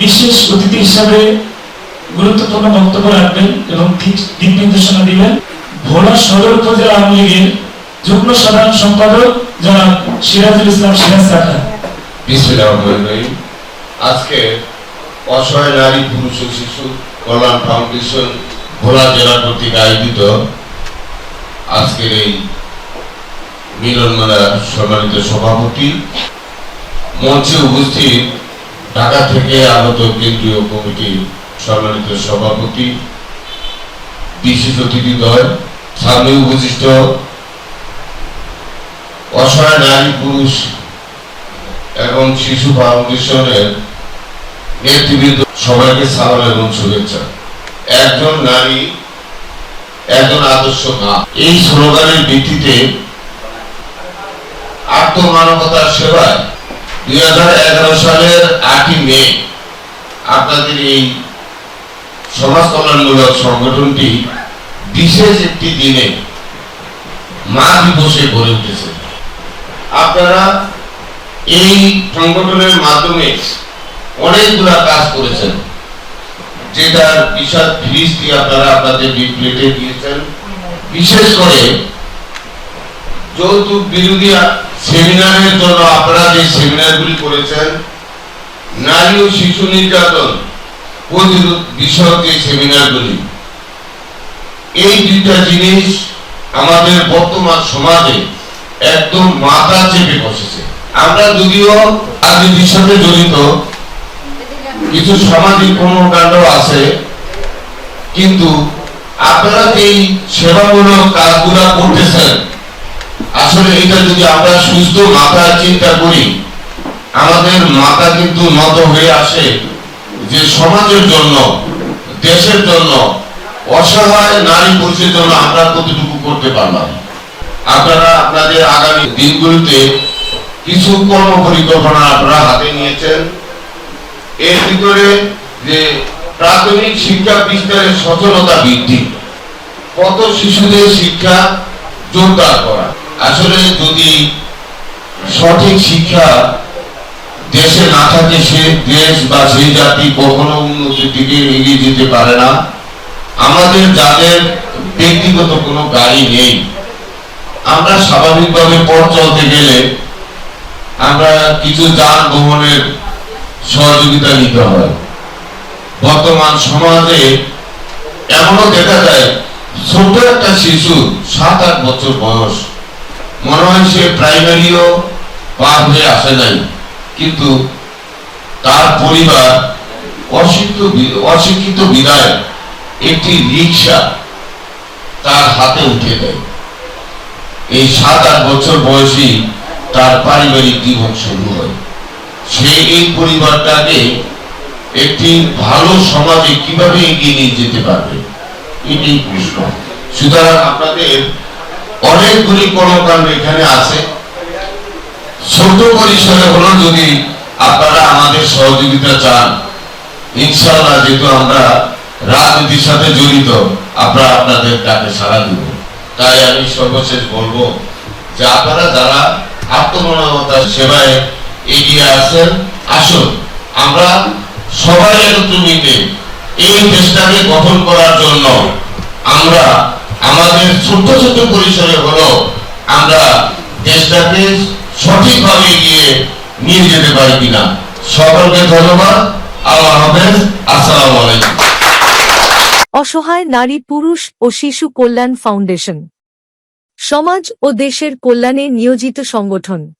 বিশেষ অতিথি হিসাবে গুরুত্বপূর্ণ বক্তব্য রাখবেন এবং দিক নির্দেশনা দিবেন। ভোলা সদর উপজেলা আওয়ামী লীগের যুগ্ম সাধারণ সম্পাদক জনাব সিরাজুল ইসলাম সিরাজ বিসমিল্লাহিররহমানিররহিম আজকে অসহায় নারী, পুরুষ ও শিশু কল্যাণ ফাউন্ডেশন ভোলা জেলা কর্তৃক আয়োজিত আজকের এই মিলন মেলার সম্মানিত সভাপতি মঞ্চে উপস্থিত ঢাকা থেকে আগত কেন্দ্রীয় কমিটির সম্মানিত সভাপতি বিশেষ অতিথিদ্বয় সামনে উপস্থিত অসহায় নারী পুরুষ এবং শিশু ফাউন্ডেশনের নেতৃবৃন্দ সবাইকে সালাম এবং শুভেচ্ছা। একজন নারী, একজন আদর্শ মা। এই স্লোগানের ভিত্তিতে আত্মমানবতার সেবায় দুই হাজার এগারো সালের আটই মে আপনাদের এই সমাজ কল্যাণমূলক সংগঠনটি বিশেষ একটি দিনে মা দিবসে গড়ে উঠেছে। আপনারা এই সংগঠনের মাধ্যমে অনেকগুলা কাজ করেছেন। যেটার বিশাল দিয়ে আপনারা আপনাদের লিফলেটে দিয়েছেন। বিশেষ করে যৌতুক বিরোধী সেমিনারের জন্য সেমিনারগুলি করেছেন নারী ও শিশু নির্যাতন প্রতিরোধ বিষয়ক সেমিনারগুলি এই দুইটা জিনিস আমাদের বর্তমান সমাজে একদম মাথা চেপে বসেছে। আমরা যদিও জড়িত, কিছু সামাজিক কর্মকাণ্ড আছে, কিন্তু আপনারা এই সেবামূলক কাজগুলা করতেছেন, আসলে এটা যদি আমরা সুস্থ মাথায় চিন্তা করি আমাদের মাথা কিন্তু নত হয়ে আসে যে সমাজের জন্য, দেশের জন্য অসহায় নারী পুরুষের জন্য আমরা কতটুকু করতে পারলাম? আপনারা আপনাদের আগামী দিনগুলিতে কিছু কর্ম পরিকল্পনা আপনারা হাতে নিয়েছেন। এর ভিতরে যে প্রাথমিক শিক্ষা বিস্তারের সচেতনতা বৃদ্ধি, কত শিশুদের শিক্ষা জোরদার করা। আসলে যদি সঠিক শিক্ষা দেশে না থাকে সে দেশ বা সেই জাতি কখনো উন্নতির দিকে এগিয়ে যেতে পারে না। আমাদের যাদের ব্যক্তিগত কোনো গাড়ি নেই, আমরা স্বাভাবিকভাবে পথ চলতে গেলে আমরা কিছু যানবাহনের সহযোগিতা নিতে হয়। বর্তমান সমাজে এমনও দেখা যায়, ছোট একটা শিশু সাত আট বছর বয়স, মনে হয় সে প্রাইমারিও পার হয়ে আসে নাই। কিন্তু তার পরিবার অশিক্ষিত বিদায় একটি রিক্সা তার হাতে উঠে দেয়। এই সাত আট বছর বয়সী তার পারিবারিক জীবন শুরু হয়। সে এই পরিবারটাকে একটি ভালো সমাজে কীভাবে এগিয়ে নিয়ে যেতে পারবে? এটি প্রশ্ন। সুতরাং আপনাদের অনেকগুলি কর্মকাণ্ড এখানে আছে। ছোট পরিসরে হলো যদি আপনারা আমাদের সহযোগিতা চান, ইনশাআল্লাহ যেহেতু আমরা রাজনীতির সাথে জড়িত আমরা আপনাদের ডাকে সাড়া দিব। তাই আমি সর্বশেষ বলব যে আপনারা যারা আত্মমানবতার সেবায় এগিয়ে আছেন, আসুন। আমরা সবাই একত্র মিলে এই দেশটাকে গঠন করার জন্য আমরা আমাদের ছোট ছোট পরিসরে হলো আমরা দেশটাকে সঠিকভাবে এগিয়ে নিয়ে যেতে পারি কিনা। সকলকে ধন্যবাদ। আল্লাহ হাফেজ। আসসালামু আলাইকুম। অসহায় নারী, পুরুষ ও শিশু কল্যাণ ফাউন্ডেশন। সমাজ ও দেশের কল্যাণে নিয়োজিত সংগঠন।